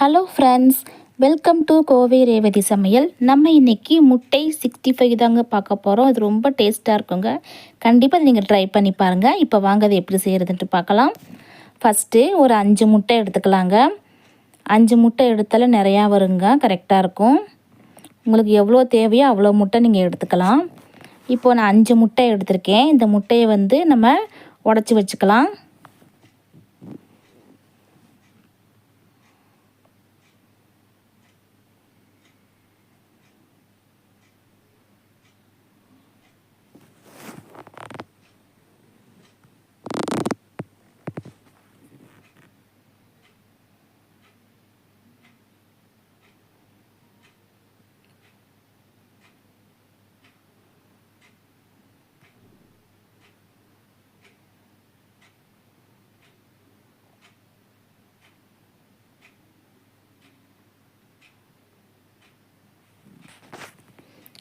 Hello friends welcome to Kovai Revathi சமையல் நம்ம இன்றைக்கி முட்டை சிக்ஸ்டி ஃபைவ் தாங்க பார்க்க போகிறோம் இது ரொம்ப டேஸ்ட்டாக இருக்குங்க. கண்டிப்பாக அதை நீங்கள் ட்ரை பண்ணி பாருங்கள் இப்போ வாங்க அதை எப்படி செய்கிறதுன்ட்டு பார்க்கலாம். ஃபஸ்ட்டு ஒரு அஞ்சு முட்டை எடுத்துக்கலாங்க. அஞ்சு முட்டை எடுத்தாலும் நிறையா வருங்க. கரெக்டாக இருக்கும். உங்களுக்கு எவ்வளோ தேவையோ அவ்வளோ முட்டை நீங்கள் எடுத்துக்கலாம். இப்போது நான் அஞ்சு முட்டை எடுத்திருக்கேன். இந்த முட்டையை வந்து நம்ம உடச்சி வச்சுக்கலாம்.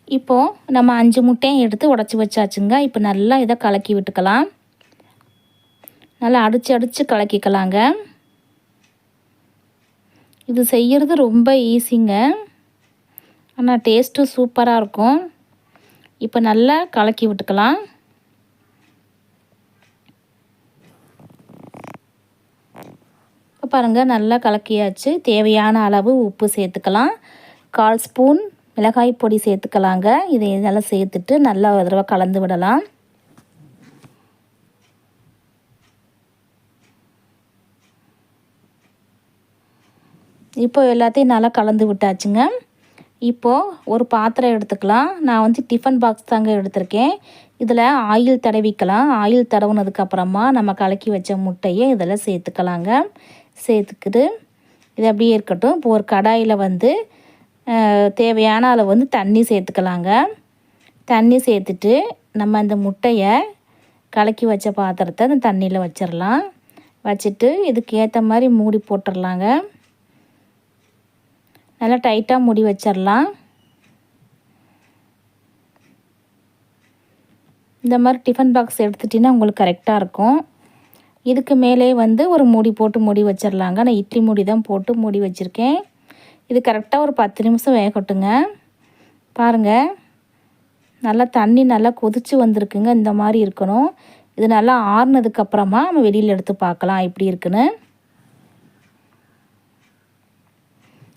இப்போது நம்ம அஞ்சு முட்டையும் எடுத்து உடச்சி வச்சாச்சுங்க. இப்போ நல்லா இதை கலக்கி விட்டுக்கலாம். நல்லா அடித்து அடித்து கலக்கிக்கலாங்க. இது செய்கிறது ரொம்ப ஈஸிங்க. ஆனால் டேஸ்ட்டும் சூப்பராக இருக்கும். இப்போ நல்லா கலக்கி விட்டுக்கலாம். இப்போ பாருங்கள் நல்லா கலக்கியாச்சு. தேவையான அளவு உப்பு சேர்த்துக்கலாம். கால் ஸ்பூன் மிளகாய் பொடி சேர்த்துக்கலாங்க. இதை இதெல்லாம் சேர்த்துட்டு நல்லா ஒரு தடவை கலந்து விடலாம். இப்போ எல்லாத்தையும் நல்லா கலந்து விட்டாச்சுங்க. இப்போது ஒரு பாத்திரம் எடுத்துக்கலாம். நான் வந்து டிஃபன் பாக்ஸ் தாங்க எடுத்திருக்கேன். இதில் ஆயில் தடவிக்கலாம். ஆயில் தடவுனதுக்கப்புறமா நம்ம கலக்கி வச்ச முட்டையை இதில் சேர்த்துக்கலாங்க. சேர்த்துக்கிட்டு இது அப்படியே இருக்கட்டும். இப்போ ஒரு கடாயில் வந்து தேவையான அளவு வந்து தண்ணி சேர்த்துக்கலாங்க. தண்ணி சேர்த்துட்டு நம்ம அந்த முட்டையை கலக்கி வச்ச பாத்திரத்தை அந்த தண்ணியில் வச்சிடலாம் வச்சுட்டு இதுக்கு ஏற்ற மாதிரி மூடி போட்டுடலாங்க நல்லா டைட்டாக மூடி வச்சிடலாம் இந்த மாதிரி டிஃபன் பாக்ஸ் எடுத்துட்டிங்கன்னா உங்களுக்கு கரெக்டாக இருக்கும். இதுக்கு மேலே வந்து ஒரு மூடி போட்டு மூடி வச்சிடலாங்க நான் இட்லி மூடி தான் போட்டு மூடி வச்சுருக்கேன். இது கரெக்டாக ஒரு பத்து நிமிஷம் வேகட்டுங்க பாருங்கள் நல்லா தண்ணி நல்லா கொதித்து வந்திருக்குங்க. இந்த மாதிரி இருக்கணும். இது நல்லா ஆறுனதுக்கப்புறமா நம்ம வெளியில் எடுத்து பார்க்கலாம் எப்படி இருக்குன்னு.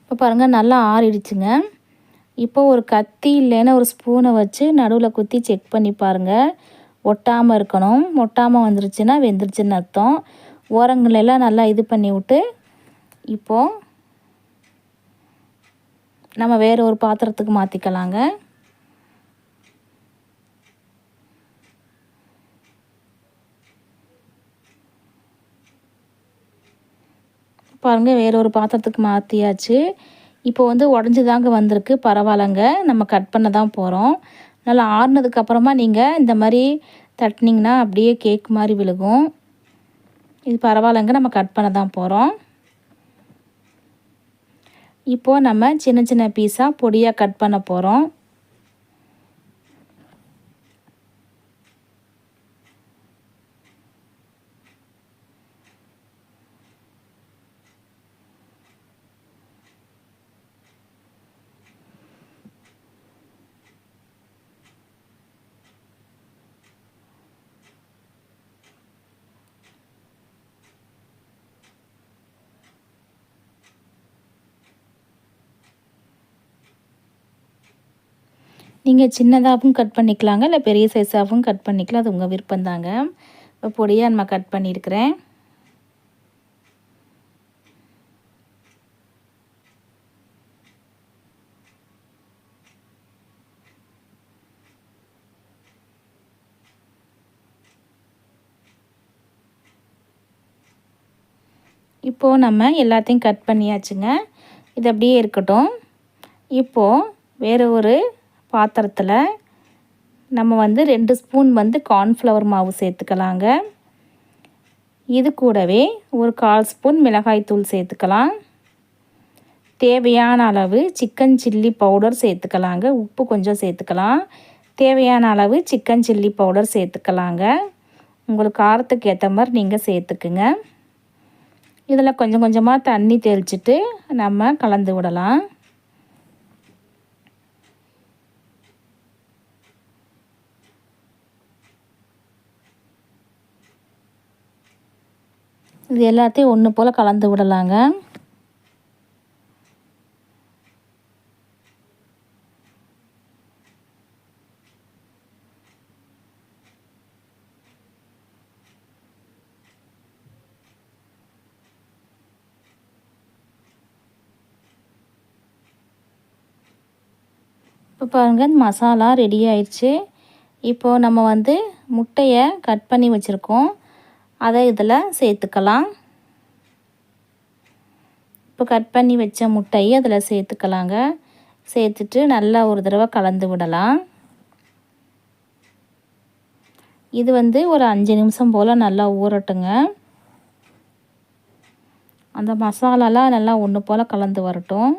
இப்போ பாருங்கள் நல்லா ஆறிடுச்சுங்க. இப்போ ஒரு கத்தி இல்லைன்னா ஒரு ஸ்பூனை வச்சு நடுவில் குத்தி செக் பண்ணி பாருங்கள் ஒட்டாமல் இருக்கணும். ஒட்டாமல் வந்துருச்சுன்னா வெந்துருச்சுன்னு அர்த்தம். ஓரங்களெல்லாம் நல்லா இது பண்ணி விட்டு இப்போது நம்ம வேறு ஒரு பாத்திரத்துக்கு மாற்றிக்கலாங்க பாருங்கள் வேறு ஒரு பாத்திரத்துக்கு மாற்றியாச்சு இப்போ வந்து உடஞ்சி தாங்க வந்திருக்கு. பரவாயில்லங்க. நம்ம கட் பண்ண தான் போகிறோம் நல்லா ஆறுனதுக்கப்புறமா நீங்கள் இந்த மாதிரி தட்டினீங்கன்னா அப்படியே கேக் மாதிரி விழுகும். இது பரவாயில்லங்க. நம்ம கட் பண்ண தான் போகிறோம் இப்போது நம்ம சின்ன சின்ன பீஸாக பொடியாக கட் பண்ண போகிறோம் நீங்கள் சின்னதாகவும் கட் பண்ணிக்கலாங்க இல்லை பெரிய சைஸாகவும் கட் பண்ணிக்கலாம். அது உங்கள் விருப்பம் தாங்க இப்போ பொடியாக நம்ம கட் பண்ணியிருக்கிறேன் இப்போது நம்ம எல்லாத்தையும் கட் பண்ணியாச்சுங்க. இது அப்படியே இருக்கட்டும். இப்போது வேறு ஒரு பாத்திரத்தில் நம்ம வந்து ரெண்டு ஸ்பூன் வந்து கார்ன்ஃப்ளவர் மாவு சேர்த்துக்கலாங்க. இது கூடவே ஒரு கால் ஸ்பூன் மிளகாய்த்தூள் சேர்த்துக்கலாம். தேவையான அளவு சிக்கன் சில்லி பவுடர் சேர்த்துக்கலாங்க. உப்பு கொஞ்சம் சேர்த்துக்கலாம். தேவையான அளவு சிக்கன் சில்லி பவுடர் சேர்த்துக்கலாங்க. உங்களுக்கு காரத்துக்கு ஏற்ற மாதிரி நீங்கள் சேர்த்துக்குங்க. இதில் கொஞ்சம் கொஞ்சமாக தண்ணி தெளிச்சிட்டு நம்ம கலந்து விடலாம். இது எல்லாத்தையும் ஒன்று போல் கலந்து விடலாங்க. இப்போ பாருங்கள் மசாலா ரெடி ஆயிடுச்சு. இப்போது நம்ம வந்து முட்டையை கட் பண்ணி வச்சுருக்கோம். அதை இதில் சேர்த்துக்கலாம். இப்போ கட் பண்ணி வச்ச முட்டையை அதில் சேர்த்துக்கலாங்க. சேர்த்துட்டு நல்லா ஒரு தடவை கலந்து விடலாம். இது வந்து ஒரு அஞ்சு நிமிஷம் போல் நல்லா ஊறட்டுங்க. அந்த மசாலாலாம் நல்லா ஒன்று போல் கலந்து வரட்டும்.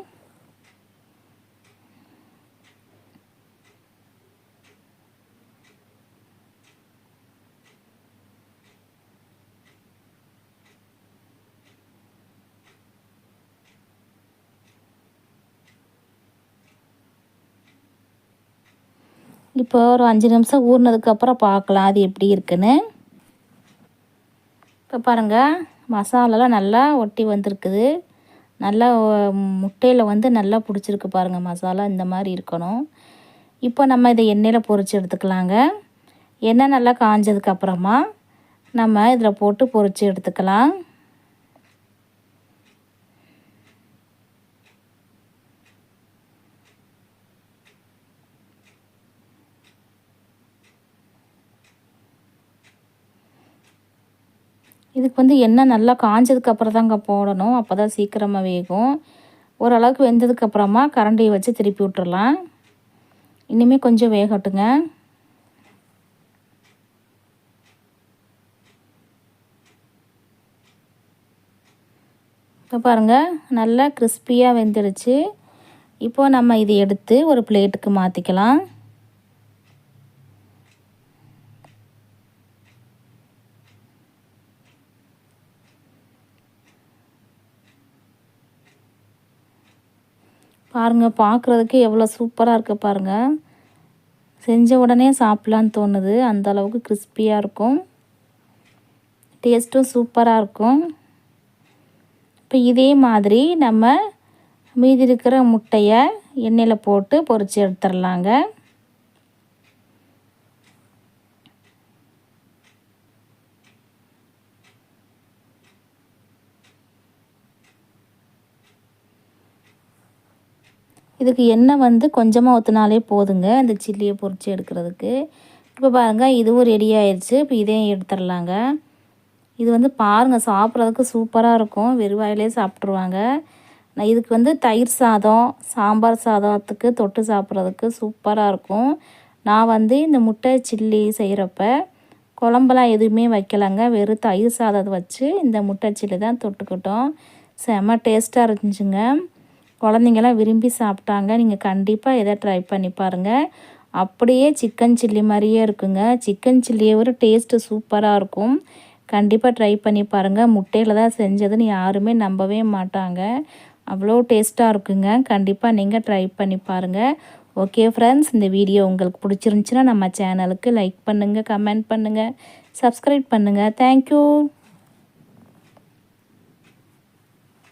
இப்போ ஒரு அஞ்சு நிமிஷம் ஊறினதுக்கப்புறம் பார்க்கலாம் அது எப்படி இருக்குன்னு. இப்போ பாருங்கள் மசாலாலாம் நல்லா ஒட்டி வந்திருக்குது. நல்லா முட்டையில் வந்து நல்லா பிடிச்சிருக்கு பாருங்கள் மசாலா இந்த மாதிரி இருக்கணும். இப்போ நம்ம இதை எண்ணெயில் பொறிச்சு எடுத்துக்கலாங்க. எண்ணெய் நல்லா காஞ்சதுக்கப்புறமா நம்ம இதில் போட்டு பொறிச்சு எடுத்துக்கலாம். இதுக்கு வந்து எண்ணெய் நல்லா காஞ்சதுக்கப்புறம் தாங்க போடணும். அப்போ தான் சீக்கிரமாக வேகும். ஓரளவுக்கு வெந்ததுக்கப்புறமா கரண்டியை வச்சு திருப்பி விட்டுறலாம். இனிமேல் கொஞ்சம் வேகட்டுங்க. இப்போ பாருங்கள் நல்லா கிறிஸ்பியாக வெந்துடுச்சு. இப்போது நம்ம இதை எடுத்து ஒரு பிளேட்டுக்கு மாற்றிக்கலாம் பாருங்கள் பார்க்குறதுக்கு எவ்வளோ சூப்பராக இருக்குது பாருங்கள் செஞ்ச உடனே சாப்பிட்லான்னு தோணுது. அந்த அளவுக்கு கிறிஸ்பியாக இருக்கும். டேஸ்ட்டும் சூப்பராக இருக்கும். இப்போ இதே மாதிரி நம்ம மீதி இருக்கிற முட்டையை எண்ணெயில் போட்டு பொறிச்சு எடுத்துடலாங்க இதுக்கு எண்ணெய் வந்து கொஞ்சமாக ஊற்றினாலே போதுங்க இந்த சில்லியை பொறிச்சு எடுக்கிறதுக்கு. இப்போ பாருங்கள் இதுவும் ரெடி ஆயிடுச்சு இப்போ இதையும் எடுத்துடலாங்க. இது வந்து பாருங்கள் சாப்பிட்றதுக்கு சூப்பராக இருக்கும். வெறுவாயிலே சாப்பிட்ருவாங்க நான் இதுக்கு வந்து தயிர் சாதம் சாம்பார் சாதத்துக்கு தொட்டு சாப்பிட்றதுக்கு சூப்பராக இருக்கும். நான் வந்து இந்த முட்டை சில்லி செய்கிறப்ப குழம்பெல்லாம் எதுவுமே வைக்கலைங்க. வெறும் தயிர் சாதத்தை வச்சு இந்த முட்டை சில்லி தான் தொட்டுக்கிட்டோம். செம்ம டேஸ்ட்டாக இருந்துச்சுங்க. குழந்தைங்களாம் விரும்பி சாப்பிட்டாங்க. நீங்கள் கண்டிப்பாக எதை ட்ரை பண்ணி பாருங்கள் அப்படியே சிக்கன் சில்லி மாதிரியே இருக்குங்க. சிக்கன் சில்லியை ஒரு டேஸ்ட்டு சூப்பராக இருக்கும். கண்டிப்பாக ட்ரை பண்ணி பாருங்கள் முட்டையில் தான் செஞ்சதுன்னு யாருமே நம்பவே மாட்டாங்க. அவ்வளோ டேஸ்ட்டாக இருக்குங்க. கண்டிப்பாக நீங்கள் ட்ரை பண்ணி பாருங்கள் ஓகே ஃப்ரெண்ட்ஸ் இந்த வீடியோ உங்களுக்கு பிடிச்சிருந்துச்சின்னா நம்ம சேனலுக்கு லைக் பண்ணுங்கள் கமெண்ட் பண்ணுங்கள் சப்ஸ்கிரைப் பண்ணுங்கள் தேங்க்யூ